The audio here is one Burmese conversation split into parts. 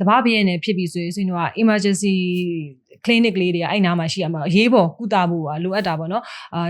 တဘာဘရဲ့နဲ့ဖြစ်ပြီဆိုရင်စိတ်တော့ emergency clinic လေးတွေကအဲ့နားမှာရှိရမှာအရေးပေါ်ကုသဖို့ကလိုအပ်တာပေါ့နော်အာ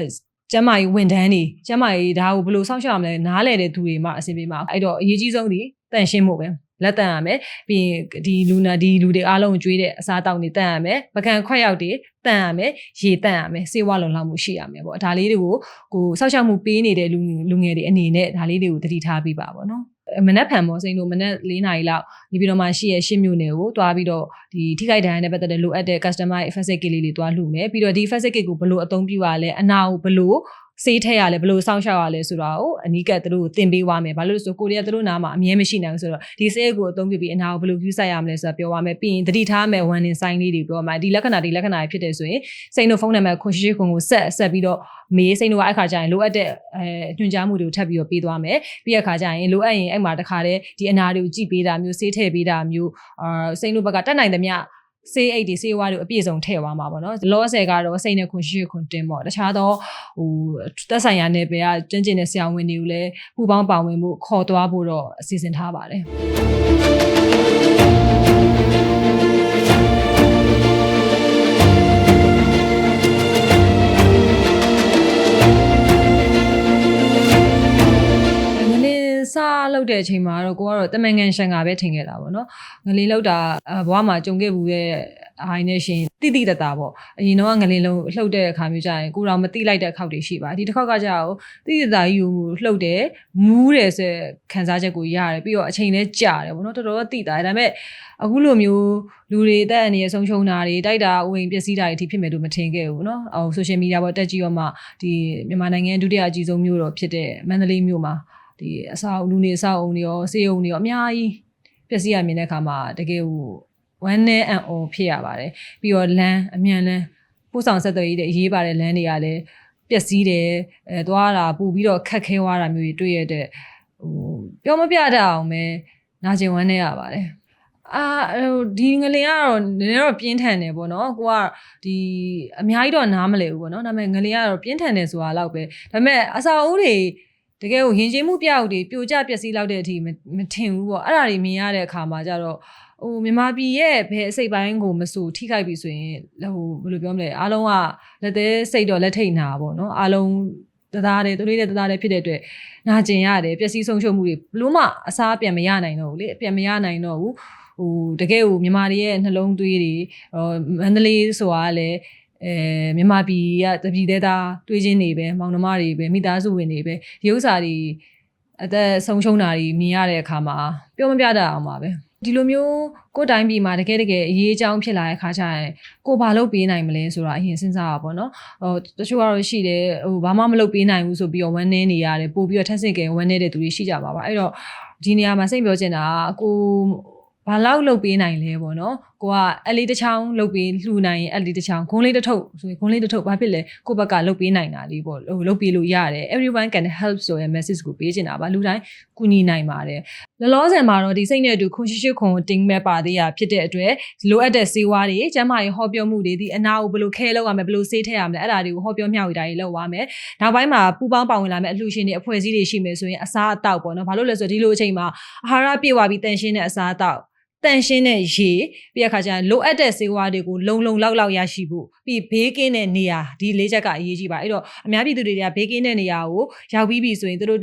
ကျမ်းမာရေးဝန်ထမ်းတွေကျမ်းမာရေးဒါကိုဘယ်လိုစောင့်ရှောက်ရမလဲနားလည်တဲ့သူတွေမှအဆင်ပြေမှာအဲ့တော့အရေးကြီးဆုံးဒီတန်ရှင်းမှုပဲလက်တန်ရမယ်ပြီးရင်ဒီလူနာဒီလူတွေအားလုံးကိုကျွေးတဲ့အစားအသောက်တွေတန်ရမယ်ပကံခွက်ရောက်တွေတန်ရမယ်ရေတန်ရမယ်စေဝလုံလောက်မှုရှိရမယ်ပေါ့ဒါလေးတွေကိုကိုစောင့်ရှောက်မှုပေးနေတဲ့လူလူငယ်တွေအနေနဲ့ဒါလေးတွေကိုသတိထားပြီးပါပေါ့နော် မနက်ဖြန်မောစိန်တို့မနက်၄နာရီလောက်နေပြီးတော့မှရှိရရှင်းမြို့နယ်ကိုတွားပြီးတော့ဒီထိခိုက်ဒဏ်ရာနဲ့ပတ်သက်တဲ့လိုအပ်တဲ့ customer first aid kit လေးတွေတွားလှူမယ်ပြီးတော့ဒီ first aid kit ကိုဘယ်လိုအသုံးပြုရလဲအနာကိုဘယ်လို စေးထက်ရလဲဘယ်လိုစောင့်ရှောက်ရလဲဆိုတာကိုအနီးကပ်သူတို့ကိုသင်ပေးသွားမယ်ဘာလို့လဲဆိုကိုရီးယားသူတို့နားမှာအမြဲမရှိနိုင်ဘူးဆိုတော့ဒီစေးကိုအသုံးပြုပြီးအနာကိုဘယ်လိုယူဆိုင်ရမလဲဆိုတာပြောသွားမယ်ပြီးရင်သတိထားမယ် warning sign လေးတွေပြောမှာဒီလက္ခဏာဒီလက္ခဏာတွေဖြစ်တယ်ဆိုရင်စိန်တို့ဖုန်းနံပါတ်ခွန်ရှိရှိခွန်ကိုဆက်ဆက်ပြီးတော့မေးစိန်တို့ကအဲ့ခါကျရင်လိုအပ်တဲ့အဲညွှန်ကြားမှုတွေကိုထပ်ပြီးတော့ပေးသွားမယ်ပြီးရခါကျရင်လိုအပ်ရင်အဲ့မှာတခါတည်းဒီအနာတွေကိုကြည့်ပေးတာမျိုးစေးထည့်ပေးတာမျိုးအာစိန်တို့ဘက်ကတက်နိုင်သမျှ စေးအိတ်တွေစေးဝါးတွေအပြည့်စုံထည့်သွားမှာပေါ့နော်လောဆယ်ကတော့စိတ်နဲ့ခွန်ရှိခွန်တင်ပေါ့တခြားတော့ဟိုတက်ဆိုင်ရာနယ်ပယ်ကကျန်းကျင်တဲ့ဆရာဝန်တွေကိုလည်းပူပေါင်းပါဝင်မှုခေါ်သွားဖို့တော့အစီအစဉ်ထားပါတယ် စားလောက်တဲ့အချိန်မှာတော့ကိုကတော့တမန်ငန်ရှန်ကပဲထင်ခဲ့တာပေါ့နော်ငလင်းလောက်တာအဘွားမှာကြုံခဲ့ဘူးတဲ့အိုင်းနဲ့ရှင်တိတိတတာပေါ့အရင်တော့ငလင်းလုံးလှုပ်တဲ့အခါမျိုးကြရင်ကိုတော်မတိလိုက်တဲ့အခါတွေရှိပါဒီတစ်ခေါက်ကကြာကိုတိတိတတာကြီးကိုလှုပ်တယ်မူးတယ်ဆိုခံစားချက်ကိုရတယ်ပြီးတော့အချိန်လည်းကြာတယ်ပေါ့နော်တော်တော်တိတာဒါပေမဲ့အခုလိုမျိုးလူတွေတက်အနေနဲ့ဆုံးရှုံးတာတွေတိုက်တာဥဝင်ပျက်စီးတာတွေအထိဖြစ်မယ်လို့မထင်ခဲ့ဘူးเนาะဟို social media ပေါ်တက်ကြည့်တော့မှဒီမြန်မာနိုင်ငံဒုတိယအကြီးဆုံးမြို့တော်ဖြစ်တဲ့မန္တလေးမြို့မှာ ဒီအစာအုံလူနေအစာအုံတွေရောစေအုံတွေရောအများကြီးပျက်စီးရမြင်တဲ့အခါမှာတကယ်ဟိုဝမ်းနဲ့အံ့ဩဖြစ်ရပါတယ်ပြီးတော့လမ်းအမြန်လမ်းပို့ဆောင်ဆက်သွယ်ရေးတဲ့အရေးပါတဲ့လမ်းတွေကလည်းပျက်စီးတယ်အဲသွားတာပို့ပြီးတော့ခက်ခဲသွားတာမျိုးတွေတွေ့ရတဲ့ဟိုပြောမပြတတ်အောင်ပဲနာကျင်ဝမ်းနဲ့ရပါတယ်အာဟိုဒီငလင်ကတော့နည်းနည်းတော့ပြင်းထန်တယ်ပေါ့နော်ကိုကဒီအများကြီးတော့နားမလဲဘူးပေါ့နော်ဒါပေမဲ့ငလင်ကတော့ပြင်းထန်တယ်ဆိုတာတော့ပဲဒါပေမဲ့အစာအုပ်တွေ တကယ်ကိုရင်ကျေးမှုပြောက်တွေပြိုကျပျက်စီးလောက်တဲ့အထိမထင်ဘူးပေါ့အဲ့ဒါတွေမြင်ရတဲ့အခါမှာကျတော့ဟိုမြန်မာပြည်ရဲ့ဘယ်အစိတ်ပိုင်းကိုမဆိုထိခိုက်ပြီဆိုရင်ဟိုဘယ်လိုပြောမလဲအားလုံးကလက်သေးစိတ်တော့လက်ထိတ်နာပေါ့နော်အားလုံးတသားတယ်တူလေးတဲ့တသားတယ်ဖြစ်တဲ့အတွက်နာကျင်ရတယ်ပျက်စီးဆုံးရှုံးမှုတွေဘလို့မှအစားပြန်မရနိုင်တော့ဘူးလေပြန်မရနိုင်တော့ဘူးဟိုတကယ်ကိုမြန်မာတွေရဲ့နှလုံးသွေးတွေဟိုမန္တလေးဆိုတာကလည်း အဲမြန်မာပြည်ကတပြည်သေးသားတွေးချင်းနေပဲမောင်နှမတွေပဲမိသားစုဝင်တွေပဲဒီဥစ္စာတွေအသက်ဆုံးရှုံးတာတွေမြင်ရတဲ့အခါမှာပြောမပြတတ်အောင်ပါပဲဒီလိုမျိုးကိုယ်တိုင်းပြည်မှာတကယ်တကယ်အရေးအကြောင်းဖြစ်လာတဲ့ခါကျရင်ကိုဘာလုပ်ပေးနိုင်မလဲဆိုတာအရင်စဉ်းစားပါပေါ့နော်ဟိုတချို့ကတော့ရှိတယ်ဟိုဘာမှမလုပ်ပေးနိုင်ဘူးဆိုပြီးတော့ဝမ်းနေနေရတယ်ပို့ပြီးတော့ထက်ဆင့်ကဲဝမ်းနေတဲ့သူတွေရှိကြပါပါအဲ့တော့ဒီနေရာမှာစိတ်ပြောချင်တာကကိုဘာလောက်လုပ်ပေးနိုင်လဲပေါ့နော် ကိုကအလေးတစ်ချောင်းလုပ်ပေးလှူနိုင်ရင်အလေးတစ်ချောင်းဂုံးလေးတစ်ထုပ်ဆိုရင်ဂုံးလေးတစ်ထုပ်ဘာဖြစ်လဲကိုဘက်ကလုပ်ပေးနိုင်တာလေးပေါ့ဟိုလုပ်ပေးလို့ရတယ် everyone can help ဆိုရယ် message ကိုပေးချင်တာပါလူတိုင်းကူညီနိုင်ပါတယ်လောလောဆယ်မှာတော့ဒီစိတ်နဲ့အတူခွန်ရှိရှိခွန်တင်းမဲ့ပါသေးရဖြစ်တဲ့အတွက်လိုအပ်တဲ့စေဝါတွေကျမ်းမာရေးဟောပြောမှုတွေဒီအနာကိုဘယ်လိုခဲလောက်ရမလဲဘယ်လိုဆေးထည့်ရမလဲအဲ့ဒါတွေကိုဟောပြောမျှဝေတာတွေလုပ်ရမယ်နောက်ပိုင်းမှာပူပေါင်းပါဝင်လာမယ့်အလှူရှင်တွေအဖွဲ့အစည်းတွေရှိမယ်ဆိုရင်အစားအသောက်ပေါ့နော်ဘာလို့လဲဆိုတော့ဒီလိုအချိန်မှာအာဟာရပြည့်ဝပြီးတန်ရှင်းတဲ့အစားအသောက် တန်ရှင်းတဲ့ရေပြီးအခါကျရင်လိုအပ်တဲ့ဆေးဝါးတွေကိုလုံလုံလောက်လောက်ရရှိဖို့ပြီးဘေးကင်းတဲ့နေရာဒီလေးချက်ကအရေးကြီးပါအဲ့တော့အများပြည်သူတွေကဘေးကင်းတဲ့နေရာကိုရောက်ပြီးပြီဆိုရင်တို့တို့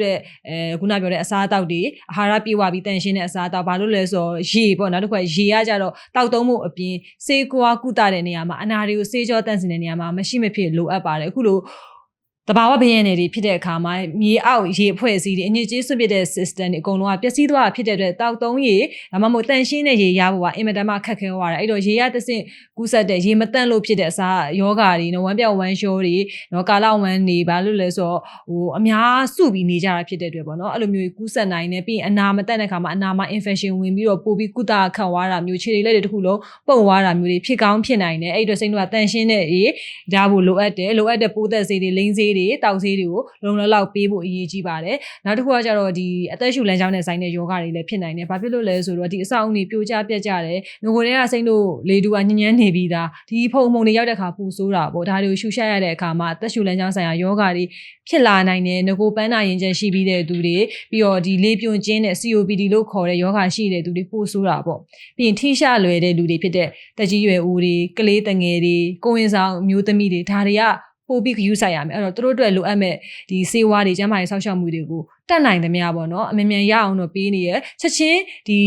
အဲခုနပြောတဲ့အစားအသောက်တွေအာဟာရပြည့်ဝပြီးတန်ရှင်းတဲ့အစားအသောက်ဘာလို့လဲဆိုတော့ရေပေါ့နောက်တစ်ခါရေကကြတော့တောက်သုံးမှုအပြင်ဆေးကွာကုသတဲ့နေရာမှာအနာတွေကိုဆေးကြောတန့်စင်တဲ့နေရာမှာမရှိမဖြစ်လိုအပ်ပါတယ်အခုလို တဘာဝဘယံနယ်တွေဖြစ်တဲ့အခါမှာမြေအောက်ရေအဖွဲ့အစည်းတွေအညစ်အကြေးဆွဖြစ်တဲ့ system တွေအကုန်လုံးကပျက်စီးသွားတာဖြစ်တဲ့အတွက်တောက်သုံးရေဒါမှမဟုတ်တန်ရှင်းတဲ့ရေရဖို့ကအင်မတန်မှခက်ခဲသွားတယ်အဲ့တော့ရေရတဆင့်ကူးဆက်တဲ့ရေမတန့်လို့ဖြစ်တဲ့အစားယောဂါတွေနော်ဝမ်းပြောက်ဝမ်းလျှောတွေနော်ကာလဝမ်းနေဘာလို့လဲဆိုတော့ဟိုအများစုပြီးနေကြတာဖြစ်တဲ့အတွက်ပေါ့နော်အဲ့လိုမျိုးကူးဆက်နိုင်တယ်ပြီးရင်အနာမတန့်တဲ့အခါမှာအနာမှာ infection ဝင်ပြီးတော့ပိုပြီးကုသခတ်သွားတာမျိုးခြေတွေလက်တွေတခုလုံးပုံသွားတာမျိုးတွေဖြစ်ကောင်းဖြစ်နိုင်တယ်အဲ့အတွက်စိတ်တော့တန်ရှင်းတဲ့ရေဒါဖို့လိုအပ်တယ်လိုအပ်တဲ့ပိုးသက်ဆေးတွေလိမ့်ဆေးတွေတောက်ဆေးတွေကိုလုံလုံလောက်ပေးဖို့အရေးကြီးပါတယ်နောက်တစ်ခုကကျတော့ဒီအသက်ရှူလမ်းကြောင်းနဲ့ဆိုင်တဲ့ယောဂတွေလည်းဖြစ်နိုင်တယ်ဘာဖြစ်လို့လဲဆိုတော့ဒီအဆောက်အုံတွေပြိုကျပြက်ကြတယ်ငကိုတွေကစိမ့်လို့လေတူကညဉ့်ညမ်းနေပြီးသားဒီဖုံဖုံတွေရောက်တဲ့ခါပူဆိုးတာပေါ့ဒါတွေကိုရှူရှက်ရတဲ့အခါမှာအသက်ရှူလမ်းကြောင်းဆိုင်ရာယောဂတွေဖြစ်လာနိုင်တယ်ငကိုပန်းနာရင်ချက်ရှိပြီးတဲ့သူတွေပြီးတော့ဒီလေပြွန်ကျင်းတဲ့ COPD လို့ခေါ်တဲ့ယောဂရှိတဲ့သူတွေပိုဆိုးတာပေါ့ပြီးရင်ထိရှလွယ်တဲ့လူတွေဖြစ်တဲ့တက်ကြီးရွယ်ဦးတွေကလေးတငယ်တွေကိုဝင်ဆောင်အမျိုးသမီးတွေဒါတွေက ပို့ပြီးခယူးဆိုင်ရမယ်အဲ့တော့သူတို့အတွက်လိုအပ်မဲ့ဒီစေဝါတွေကျန်းမာရေးဆောက်ရှောက်မှုတွေကိုတတ်နိုင်သမျှပေါ့နော်အမြင်မြန်ရအောင်တော့ပေးနေရချက်ချင်းဒီ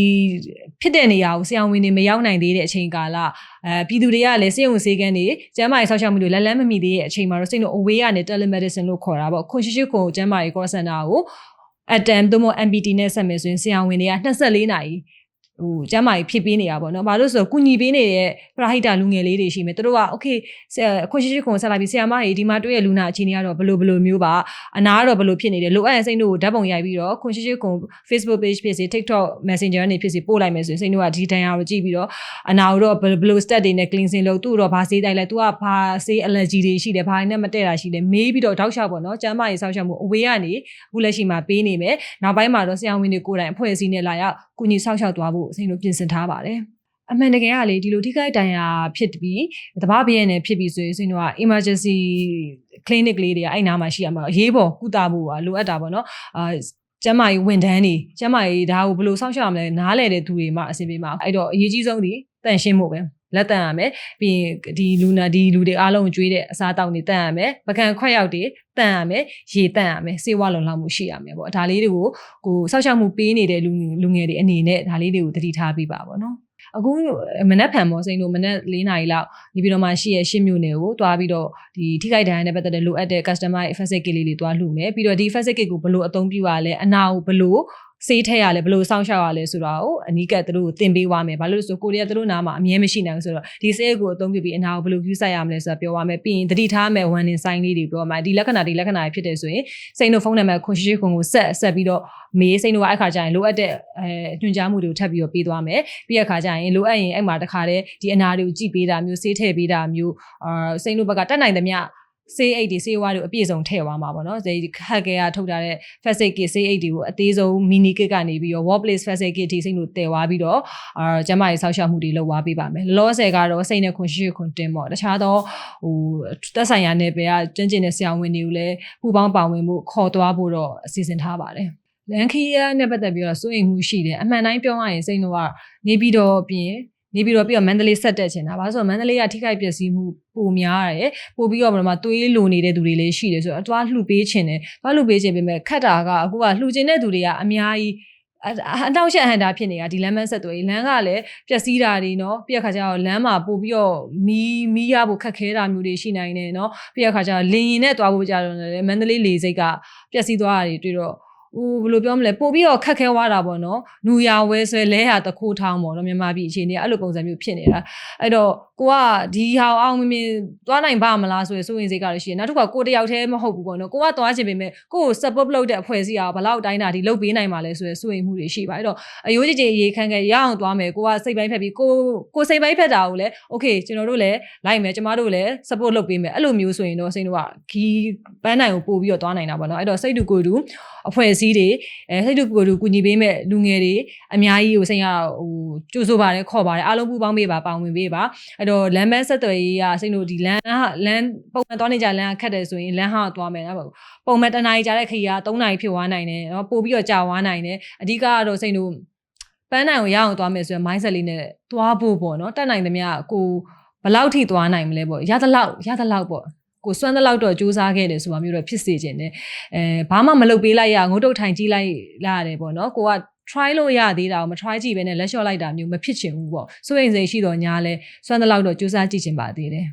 ဖြစ်တဲ့နေရာကိုဆရာဝန်တွေမရောက်နိုင်သေးတဲ့အချိန်ကာလအဲပြည်သူတွေကလည်းစေုံစေကန်းတွေကျန်းမာရေးဆောက်ရှောက်မှုတွေလက်လန်းမမီသေးတဲ့အချိန်မှာတော့စိတ်လို့ away ကနေ telemedicine လို့ခေါ်တာပေါ့ခွန်ရှိရှိခွန်ကျန်းမာရေး call center ကို attempt သို့မဟုတ် MPT နဲ့ဆက်မယ်ဆိုရင်ဆရာဝန်တွေက24နာရီ ဟိုကျမ်းမာကြီးဖြစ်ပေးနေတာပေါ့နော်။ဘာလို့လဲဆိုတော့ကုညီပေးနေတဲ့ပရာဟိတလူငယ်လေးတွေရှိမယ်။သူတို့က okay အခွင့်ရှိရှိခွန်ဆက်လိုက်ပြီးဆရာမကြီးဒီမှာတွေ့ရလူနာအခြေအနေကတော့ဘယ်လိုဘယ်လိုမျိုးပါအနာကတော့ဘယ်လိုဖြစ်နေတယ်လိုအပ်ရင်စိတ်တို့ကိုဓာတ်ပုံရိုက်ပြီးတော့ခွင့်ရှိရှိခွန် Facebook page ဖြစ်စေ TikTok Messenger နေဖြစ်စေပို့လိုက်မယ်ဆိုရင်စိတ်တို့ကဒီတန်ရာကိုကြည့်ပြီးတော့အနာကိုတော့ဘယ်လို stat တွေနဲ့ cleansing လုပ်သူ့တော့ဘာဆေးတိုက်လဲသူကဘာဆေး allergy တွေရှိတယ်ဘာနဲ့မတည့်တာရှိတယ်မေးပြီးတော့တောက်လျှောက်ပေါ့နော်ကျမ်းမာရေးဆောက်ရှောက်မှုအဝေးကနေအခုလက်ရှိမှာပေးနေမယ်နောက်ပိုင်းမှာတော့ဆရာဝန်တွေကိုယ်တိုင်အဖွဲ့အစည်းနဲ့လာရောက်ကုညီဆောက်ရှောက်သွားဖို့စိတ်တို့ပြင်ဆင်ထားပါတယ်အမှန်တကယ်ကလေဒီလိုထိခိုက်ဒဏ်ရာဖြစ်ပြီးတဘာပြည့်နဲ့ဖြစ်ပြီးဆိုရင်စိတ်တို့က emergency clinic လေးတွေကအဲ့နားမှာရှိရမှာအရေးပေါ်ကုသဖို့ကလိုအပ်တာပေါ့နော်အာကျမ်းမာရေးဝန်ထမ်းတွေကျမ်းမာရေးဒါကိုဘယ်လိုစောင့်ရှောက်ရမလဲနားလဲတဲ့သူတွေမှအဆင်ပြေမှာအဲ့တော့အရေးကြီးဆုံးဒီတန်ရှင်းဖို့ပဲ လက်တန်ရမယ်ပြီးရင်ဒီလူနာဒီလူတွေအားလုံးကိုကျွေးတဲ့အစားအသောက်တွေတန်ရမယ်ပကံခွက်ရောက်တွေတန်ရမယ်ရေတန်ရမယ်စေဝလုံလောက်မှုရှိရမယ်ပေါ့ဒါလေးတွေကိုကိုစောက်ရှောက်မှုပေးနေတဲ့လူလူငယ်တွေအနေနဲ့ဒါလေးတွေကိုတတိထားပေးပါပေါ့နော်အခုမနက်ဖြန်မောစိန်တို့မနက်၄နာရီလောက်နေပြီးတော့မှရှိရရှင်းမြို့နယ်ကိုတွားပြီးတော့ဒီထိခိုက်ဒဏ်ရာနဲ့ပတ်သက်တဲ့လိုအပ်တဲ့ customer first aid kit လေးတွေတွားလှူမယ်ပြီးတော့ဒီ first aid kit ကိုဘယ်လိုအသုံးပြုရလဲအနာကိုဘယ်လို စေးထက်ရလဲဘယ်လိုစောင့်ရှောက်ရလဲဆိုတာကိုအနီးကပ်သူတို့ကိုသင်ပေးသွားမယ်ဘာလို့လဲဆိုကိုရီးယားသူတို့နားမှာအမြဲမရှိနိုင်ဘူးဆိုတော့ဒီစေးကိုအသုံးပြုပြီးအနာကိုဘယ်လို view ဆိုင်ရမလဲဆိုတာပြောသွားမယ်ပြီးရင်တတိထားမယ် warning sign လေးတွေပြောမှာဒီလက္ခဏာဒီလက္ခဏာတွေဖြစ်တယ်ဆိုရင်စိန်တို့ဖုန်းနံပါတ်ခွန်ရှိရှိခွန်ကိုဆက်ဆက်ပြီးတော့မေးစိန်တို့ကအဲ့ခါကျရင်လိုအပ်တဲ့အဲညွှန်ကြားမှုတွေကိုထပ်ပြီးတော့ပေးသွားမယ်ပြီးရခါကျရင်လိုအပ်ရင်အဲ့မှာတခါတည်းဒီအနာတွေကိုကြည့်ပေးတာမျိုးစေးထည့်ပေးတာမျိုးအာစိန်တို့ဘက်ကတက်နိုင်သမျှ စေးအိတ်တွေစေးဝါးတွေအပြည့်စုံထည့်သွားမှာပေါ့နော်ဒီခက်ကဲကထုတ်ထားတဲ့ fast aid kit စေးအိတ်တွေကိုအသေးဆုံး mini kit ကနေပြီးတော့ workplace fast aid kit ထိစိတ်လို့တည်သွားပြီးတော့အာကျမကြီးဆောက်ရှောက်မှုတွေလုပ်သွားပေးပါမယ်လောဆယ်ကတော့စိတ်နဲ့ခွန်ရှိခွန်တင်ပေါ့တခြားတော့ဟိုတက်ဆိုင်ရာနယ်ပယ်ကကျန်းကျင်တဲ့ဆရာဝန်တွေကိုလည်းပူပေါင်းပါဝင်မှုခေါ်သွားဖို့တော့အစီအစဉ်ထားပါတယ်လန်ခီယာနဲ့ပတ်သက်ပြီးတော့စိုးရိမ်မှုရှိတယ်အမှန်တိုင်းပြောရရင်စိတ်တော့ကနေပြီးတော့ပြင် နေပြီးတော့ပြီးတော့မန္တလေးဆက်တက်ချင်တာဘာလို့ဆိုတော့မန္တလေးကထိခိုက်ပျက်စီးမှုပိုများတယ်ပိုပြီးတော့ဘယ်မှာသွေးလိုနေတဲ့သူတွေလည်းရှိတယ်ဆိုတော့အသွားလှူပေးချင်တယ်သွားလှူပေးချင်ပေမဲ့ခက်တာကအခုကလှူချင်တဲ့သူတွေကအများကြီးအတောက်ရှက်ဟန်တာဖြစ်နေတာဒီလမ်းမဆက်သွေးလမ်းကလည်းပျက်စီးတာတွေเนาะပြက်ခါကျတော့လမ်းမှာပို့ပြီးတော့မီးမီးရဖို့ခက်ခဲတာမျိုးတွေရှိနိုင်တယ်เนาะပြက်ခါကျတော့လင်းရင်နဲ့သွားဖို့ကြတော့လည်းမန္တလေးလေစိတ်ကပျက်စီးသွားတာတွေတွေ့တော့ ဟိုဘယ်လိုပြောမလဲပို့ပြီးတော့ခက်ခဲသွားတာပေါ့နော်နူရဝဲဆွဲလဲဟာတခိုးထောင်းပေါ့နော်မြန်မာပြည်အခြေအနေအဲ့လိုပုံစံမျိုးဖြစ်နေတာအဲ့တော့ကိုကဒီဟာအောင်မင်းမင်းသွားနိုင်ပါမလားဆိုရယ်စိုးရင်စိတ်ကလည်းရှိတယ်နောက်တစ်ခါကိုတယောက်တည်းမဟုတ်ဘူးပေါ့နော်ကိုကသွားချင်ပေမဲ့ကိုကို support လုပ်တဲ့အဖွဲ့အစည်းအားဘလောက်တိုင်းတာဒီလုပ်ပေးနိုင်မှာလဲဆိုရယ်စိုးရင်မှုတွေရှိပါအဲ့တော့အယိုးကြည်ကြည်ရေခန့်ခဲ့ရအောင်သွားမယ်ကိုကစိတ်ပိုင်းဖက်ပြီးကိုကိုစိတ်ပိုင်းဖက်တာကိုလည်း okay ကျွန်တော်တို့လည်းလိုက်မယ်ကျမတို့လည်း support လုပ်ပေးမယ်အဲ့လိုမျိုးဆိုရင်တော့စိတ်တို့ကခီးပန်းနိုင်ကိုပို့ပြီးတော့သွားနိုင်တာပေါ့နော်အဲ့တော့စိတ်တူကိုတူအဖွဲ့အစည်းတွေအဲစိတ်တူကိုတူကူညီပေးမဲ့လူငယ်တွေအများကြီးကိုစိတ်ရဟိုကြိုးဆိုပါတယ်ခေါ်ပါတယ်အားလုံးပူပေါင်းပေးပါပါဝင်ပေးပါအဲ့တော့လမ်းမဆက်သွယ်ရေးကစိတ်တို့ဒီလမ်းလမ်းပုံမှန်သွားနေကြလမ်းကခက်တယ်ဆိုရင်လမ်းဟာသွားမယ်နော်ပုံမှန်တနားရီကြာတဲ့ခရီးက3နာရီဖြစ်သွားနိုင်တယ်နော်ပို့ပြီးတော့ကြာသွားနိုင်တယ်အဓိကကတော့စိတ်တို့ပန်းနိုင်ကိုရအောင်သွားမယ်ဆိုရင် mindset လေးနဲ့သွားဖို့ပေါ့နော်တက်နိုင်သမျှကိုဘလောက်ထိသွားနိုင်မလဲပေါ့ရသလောက်ရသလောက်ပေါ့ ကိုစွမ်းတဲ့လောက်တော့စူးစမ်းခဲ့တယ်ဆိုတာမျိုးတော့ဖြစ်စေခြင်းနဲ့အဲဘာမှမလုပ်ပေးလိုက်ရငုတ်တုတ်ထိုင်ကြည့်လိုက်လာရတယ်ပေါ့နော်ကိုက try လို့ရသေးတာကိုမ try ကြည့်ဘဲနဲ့လက်လျှော့လိုက်တာမျိုးမဖြစ်ချင်ဘူးပေါ့စိုးရိမ်စိတ်ရှိတော့ညာလဲစွမ်းတဲ့လောက်တော့စူးစမ်းကြည့်ချင်ပါသေးတယ်